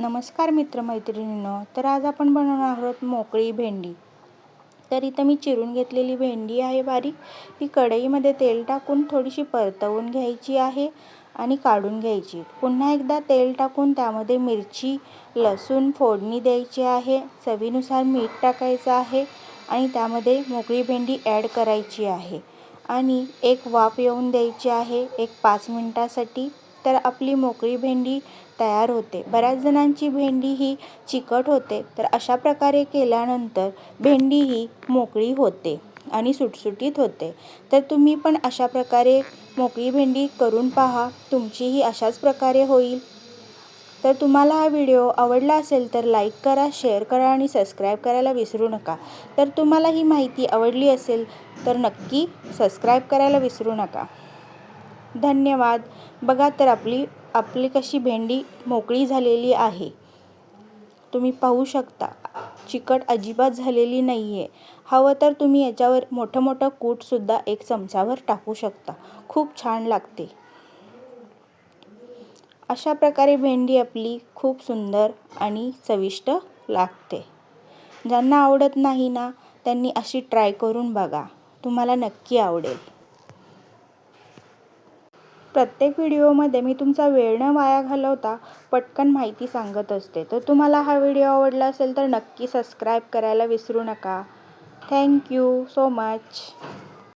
नमस्कार मित्रमैत्रिणींनो तर आज आपण बनवणार आहोत मोकळी भेंडी. तर इथं मी चिरून घेतलेली भेंडी आहे बारीक. ती कढईमध्ये तेल टाकून थोडीशी परतवून घ्यायची आहे आणि काढून घ्यायची. पुन्हा एकदा तेल टाकून त्यामध्ये मिरची लसूण फोडणी द्यायची आहे. चवीनुसार मीठ टाकायचं आहे आणि त्यामध्ये मोकळी भेंडी ॲड करायची आहे. आणि एक वाफ येऊन द्यायची आहे एक पाच मिनटासाठी. तर आपली मोकळी भेंडी तयार होते. बऱ्याच जणांची भेंडी ही चिकट होते. तर अशा प्रकारे केल्यानंतर भेंडी ही मोकळी होते आणि सुटसुटीत होते. तर तुम्ही पण अशा प्रकारे मोकळी भेंडी करून पहा. तुमचीही अशाच प्रकारे होईल. तर तुम्हाला हा व्हिडिओ आवडला असेल तर लाईक करा शेअर करा आणि सबस्क्राईब करायला विसरू नका. तर तुम्हाला ही माहिती आवडली असेल तर नक्की सबस्क्राईब करायला विसरू नका. धन्यवाद. बघा तर आपली आपली कशी भेंडी मोकळी झालेली आहे. तुम्ही पाहू शकता चिकट अजिबात झालेली नाही आहे हवं तर तुम्ही याच्यावर मोठं मोठं कूटसुद्धा एक चमचावर टाकू शकता. खूप छान लागते. अशा प्रकारे भेंडी आपली खूप सुंदर आणि चविष्ट लागते. ज्यांना आवडत नाही ना त्यांनी अशी ट्राय करून बघा. तुम्हाला नक्की आवडेल. प्रत्येक व्हिडिओमध्ये मी तुमचा वेळ न वाया घालवता पटकन माहिती सांगत असते. तर तुम्हाला हा व्हिडिओ आवडला असेल तर नक्की सबस्क्राईब करायला विसरू नका. Thank you so much.